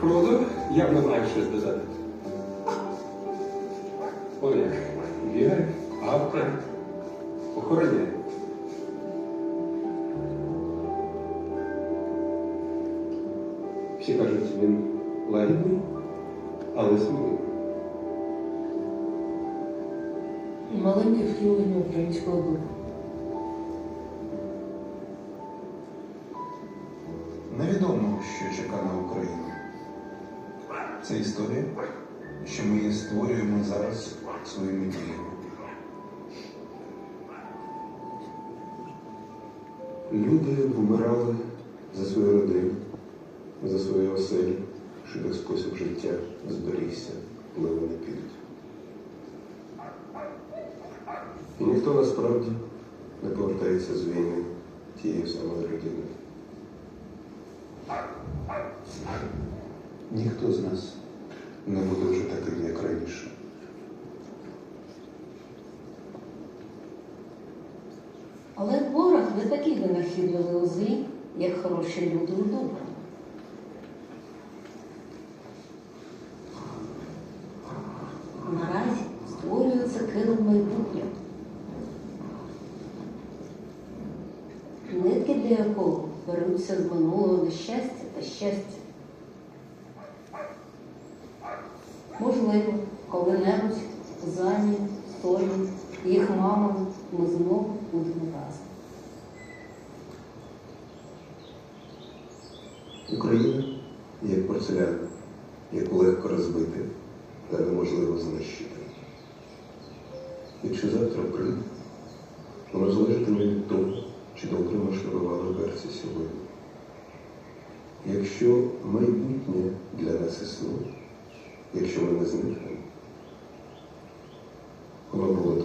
Круто, я не знаю, що сказати. Он як. Бігає, гавкає, охороняє. Всі кажуть, він лагідний, але сміливий. І маленьке втілення українського духу. Невідомо, що чекає на Україну. Це історія, що ми її створюємо зараз своїми діями. Люди вмирали за свою родину, за свої оселі, щоб їх спосіб життя зберігся, коли вони підуть. І ніхто насправді не повертається з війни тією самою родиною. Ніхто з нас не буде вже таким, як раніше. Але ворог не такий винахідливий у злі, як хороші люди у доброму. Наразі створюється килим майбутнього, нитки для якого беруться з минулого нещастя та щастя. Можливо, коли-небудь Зані, Солі, їх мамами ми знову будемо разом. Україна як порцеляна, яку легко розбити та неможливо знищити. Якщо завтра прийде, воно залежатиме від того, чи добре марширувала берці сьогодні. Якщо майбутнє якщо ми не зникнемо, воно було добре.